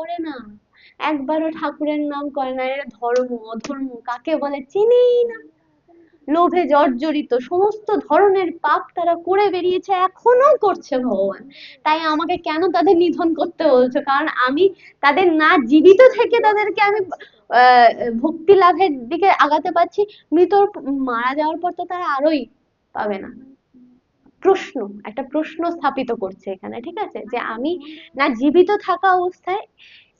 করে না। একবারও ঠাকুরের নাম করে না। এরা ধর্ম, অধর্ম, কাকে বলে চেনেই না। লোভে জর্জরিত সমস্ত ধরনের পাপ তারা করে বেরিয়েছে, এখনও করছে ভগবান। তাই আমাকে কেন তাদের নিধন করতে বলছো? কারণ আমি তাদের না জীবিত থেকে তাদেরকে আমি ভক্তি লাভের দিকে আগাতে পারছি। মৃত মারা যাওয়ার পর তো তারা আরোই পাবে না। প্রশ্ন, একটা প্রশ্ন স্থাপিত করছে এখানে, ঠিক আছে? যে আমি না জীবিত থাকা অবস্থায়,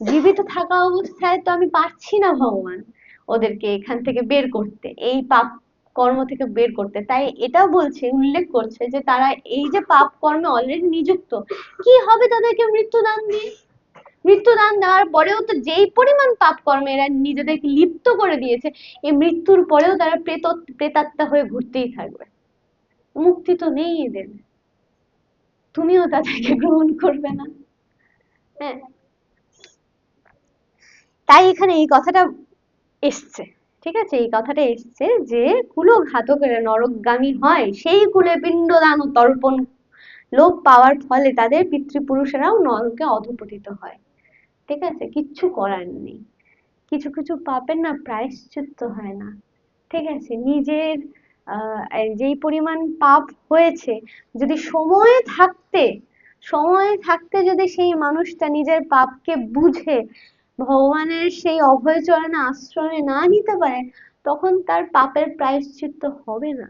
জীবিত থাকা অবস্থায় তো আমি পারছি না ভগবান ওদেরকে এখান থেকে বের করতে, এই পাপ কর্ম থেকে বের করতে। তাই এটাও বলছে, উল্লেখ করছে যে তারা এই যে পাপ কর্মে অলরেডি নিযুক্ত, কি হবে তাদেরকে মৃত্যুদান দিয়ে? মৃত্যুদান দেওয়ার পরেও তো যেই পরিমাণ পাপ কর্মে এরা নিজেদেরকে লিপ্ত করে দিয়েছে, এই মৃত্যুর পরেও তারা প্রেত প্রেতাত্মা হয়ে ঘুরতেই থাকবে। মুক্তি তো নেই এদের। তুমিও তাদেরকে গ্রহণ করবে না। হ্যাঁ। তাই এখানে এই কথাটা এসছে, ঠিক আছে? এই কথাটা এসছে যে কুলো ঘাতকেরা নরকগামী হয়, সেই কুলে পিণ্ডদান ও তর্পণ লোভ পাওয়ার ফলে তাদের পিতৃপুরুষেরাও নরকে অধপতিত হয়। ঠিক আছে? কিচ্ছু করার নেই। কিছু কিছু পাপের না প্রায়শ্চিত্ত হয় না। ঠিক আছে? নিজের যেই পরিমাণ পাপ হয়েছে, যদি সময় থাকতে সময় থাকতে যদি সেই মানুষটা নিজের পাপকে বুঝে, ভগবানের সেই অভয় চরণে আশ্রয় না নিতে পারে, তখন তার পাপের প্রায়শ্চিত্ত হবে না।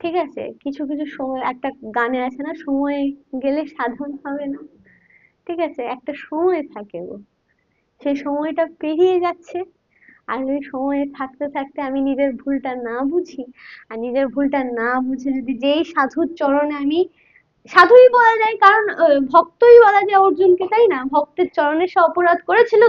ঠিক আছে? কিছু কিছু সময়, একটা গানে আছে না, সময় গেলে সাধন হবে না। ঠিক আছে? একটা সময় থাকে গো সেই সময়টা পেরিয়ে যাচ্ছে। আর ওই সময় থাকতে থাকতে আমি নিজের ভুলটা না বুঝি, আর নিজের ভুলটা না বুঝে যদি যেই সাধুর চরণে আমি, সাধুই বলা যায়, কারণ ভক্তই বলা যায় অর্জুনকে, তাই না? ভক্তের চরণে সে অপরাধ করেছিল